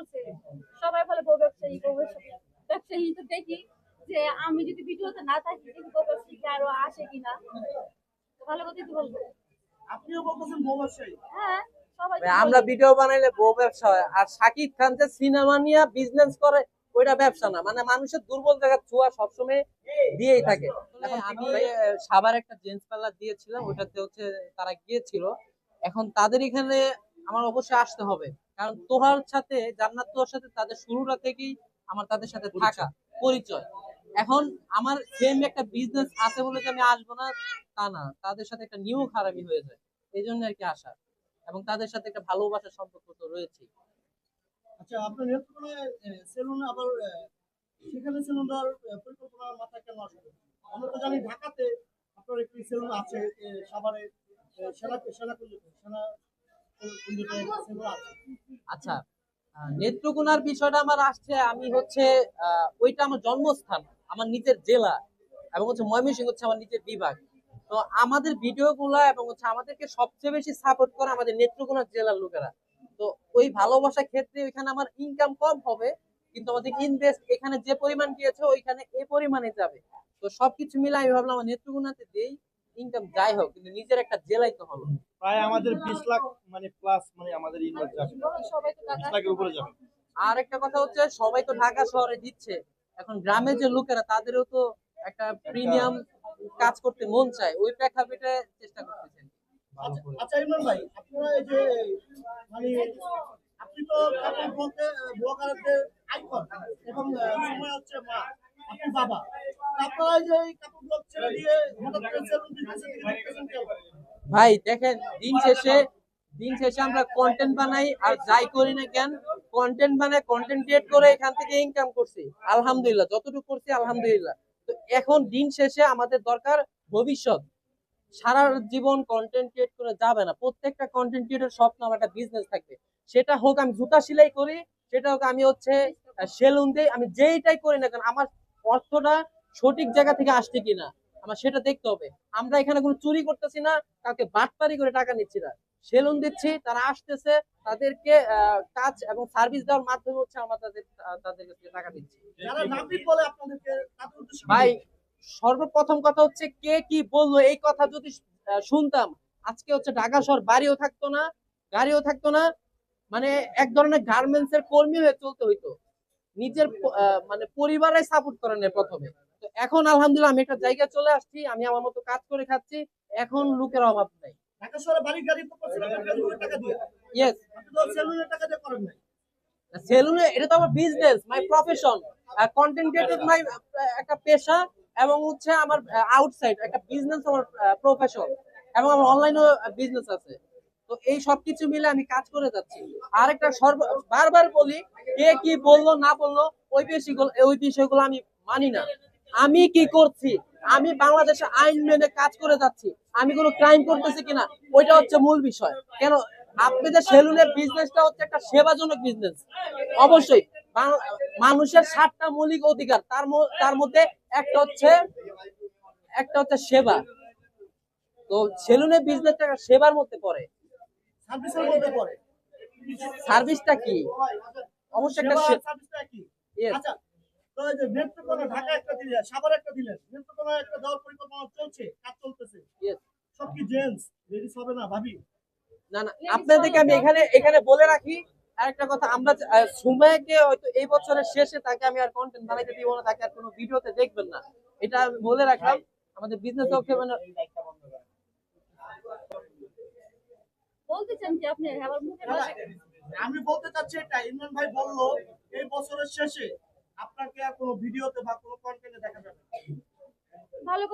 বলছে সবাই বলে বউ ব্যবসায়ী বউ ব্যবসায়ী। ব্যবসায়ী তো দেখি যে আমি যদি ভিডিওতে না থাকি দেখি বউ ব্যবসায়ী আরও আসে কিনা? ভালো কথাই তো বলব। আপনিও বলতেছেন বউ ব্যবসায়ী। হ্যাঁ আমরা ভিডিও বানাইলে বউ ব্যবসা হয়। আর শাকিব খান যে সিনেমা নিয়ে বিজনেস করে ওইটা ব্যবসা না। মানে মানুষের দুর্বল জায়গা ছোঁয়া সবসময় দিয়েই থাকে। এখন আমি সাভার একটা জেন্টস পার্লার দিয়েছিলাম ওটাতে হচ্ছে তারা গিয়েছিল। এখন তাদের এখানে আমার অবশ্যই আসতে হবে। কারণ তোহার সাথে জান্নাত তোহার সাথে তাদের শুরুটা থেকেই আমার তাদের সাথে থাকা পরিচয়। এখন আমার সেম একটা বিজনেস আছে বলে যে আমি আসব না তা না। তাদের সাথে একটা নিউ খারাপই হয়ে যায়। এই জন্য আর কি আসা। এবং তাদের সাথে একটা ভালোবাসার সম্পর্ক তো রয়েছে আচ্ছা আপনার সেলুন আবার সেখানে সেলুন দেওয়ার পরিকল্পনা মাথায় কেন আসবে? আমরা তো জানি ঢাকাতে আপনার একটি সেলুন আছে সাভারে সেনা সেনা সেনা আচ্ছা নেত্রকোনার বিষয়টা আমার আসছে, আমি হচ্ছে ওইটা আমার জন্মস্থান, আমার নিজের জেলা, এবং হচ্ছে ময়মনসিংহ হচ্ছে আমার নিজের বিভাগ। তো আমাদের ভিডিও গুলা এবং হচ্ছে আমাদেরকে সবচেয়ে বেশি সাপোর্ট করে আমাদের নেত্রকোনা জেলার লোকেরা। তো ওই ভালোবাসার ক্ষেত্রে ওইখানে আমার ইনকাম কম হবে, কিন্তু আমাদের ইনভেস্ট এখানে যে পরিমাণ দিয়েছে ওইখানে এ পরিমাণে যাবে। তো সবকিছু মিলে আমি ভাবলাম, আমার নেত্রকোনাতে দেই ইনকাম যাই হোক, কিন্তু নিজের একটা জেলাই তো হলো। প্রায় আমাদের বিশ লাখ মানে প্লাস মানে আমাদের ইনভেস্ট যাবে। সবাই তো বিশ লাখের উপরে যাবে। আর একটা কথা হচ্ছে সবাই তো ঢাকা শহরে দিচ্ছে। এখন গ্রামের যে লোকেরা তাদেরও তো একটা প্রিমিয়াম কাজ করতে মন চায়। ওই প্রেক্ষাপটে চেষ্টা করতেছেন। আচ্ছা ইমরান ভাই আপনারা এই যে মানে আপনি তো বলতে ব্লগারদের আইকন এবং সময় হচ্ছে মা আপনি বাবা। আপনারা এই যে কাপড় ব্লগ ছেড়ে দিয়ে হঠাৎ করে সেলুন বিজনেসের দিকে? ভাই, দেখেন, দিন শেষে দিন শেষে আমরা কন্টেন্ট বানাই, আর যাই করি না কেন কন্টেন্ট বানাই কন্টেন্ট ক্রিয়েট করে এখান থেকে ইনকাম করছি। আলহামদুলিল্লাহ, যতটুকু করছি, আলহামদুলিল্লাহ। তো এখন দিন শেষে আমাদের দরকার ভবিষ্যৎ। সারা জীবন কন্টেন্ট ক্রিয়েট করে যাবে না। প্রত্যেকটা কন্টেন্ট ক্রিয়েটর স্বপ্ন আমার একটা বিজনেস থাকবে। সেটা হোক আমি জুতা সেলাই করি, সেটা হোক আমি হচ্ছে সেলুন দিই, আমি যেইটাই করি না কেন, আমার অর্থটা সঠিক জায়গা থেকে আসছে কিনা। আমার সেটা দেখতে হবে। আমরা এখানে কোনো চুরি করতেছি না কাউকে বাটপারি করে টাকা নিচ্ছি না। সেলুন দিচ্ছি তারা আসতেছে তাদেরকে কাজ এবং সার্ভিস দেওয়ার মাধ্যমে হচ্ছে আমরা তাদের তাদের টাকা দিচ্ছি ভাই সর্বপ্রথম কথা হচ্ছে কে কি বলল এই কথা যদি শুনতাম আজকে হচ্ছে ঢাকা শহর বাড়িও থাকতো না গাড়িও থাকতো না মানে এক ধরনের গার্মেন্টস এর কর্মী হয়ে চলতে হইতো। নিজের মানে পরিবারে সাপোর্ট করে নেয় প্রথমে। এখন আলহামদুলিল্লাহ আমি একটা জায়গায় চলে আসছি আমি আমার মতো কাজ করে খাচ্ছি এখন লোকের অভাব নাই। ঢাকা শহরে বাড়ি গাড়ি তো করছেন আপনার ফেসবুকের টাকা দিয়ে। ইয়েস সেলুনের টাকা দিয়ে করেন নাই। সেলুনে এটা তো আমার business my profession content creator my একটা পেশা এবং হচ্ছে আমার আউটসাইড একটা বিজনেস আমার প্রফেশন এবং আমার অনলাইনে বিজনেস আছে। তো এই সবকিছু মিলে আমি কাজ করে যাচ্ছি। আর একটা সর্ব বারবার বলি কে কি বলল না বলল ওই বিষয়গুলো ওই বিষয়গুলো আমি মানি না। আমি কি করছি? আমি বাংলাদেশে আইন মেনে কাজ করে যাচ্ছি। আমি কোনো ক্রাইম করতেছি কিনা ওইটা হচ্ছে মূল বিষয়। কেন? আপনাদের সেলুনের বিজনেসটা হচ্ছে একটা সেবাজনক বিজনেস অবশ্যই মানুষের সাতটা মৌলিক অধিকার তার তার মধ্যে একটা হচ্ছে একটা হচ্ছে সেবা। তো সেলুনের বিজনেসটা সেবার মধ্যে পড়ে। সার্ভিসের মধ্যে পড়ে। সার্ভিসটা কি? অবশ্যই একটা সেবা সার্ভিসটা কি আচ্ছা তো এই যে নেত্রকোনা ঢাকা একটা দিলেন সাভার একটা দিলেন নেত্রকোনা একটা দেওয়ার পরিকল্পনা চলছে কাজ চলতেছে। সব কি জেন্টস লেডিস হবে না ভাবি? না না আপনাদেরকে আমি এখানে এখানে বলে রাখি আরেকটা কথা আমরা আহ, হয়তো এই বছরের শেষে তাকে আমি আর কন্টেন্ট বানাইতে দিব না তাকে আর কোনো ভিডিওতে দেখবেন না। এটা আমি বলে রাখলাম আমাদের বিজনেস পক্ষে মানে বলতে কি আপনি? মুখে আমি বলতে চাচ্ছি এটা ইমরান ভাই বলল এই বছরের শেষে আপনাকে আর কোনো ভিডিওতে বা কোনো কন্টেন্টে দেখা যাবে ভালো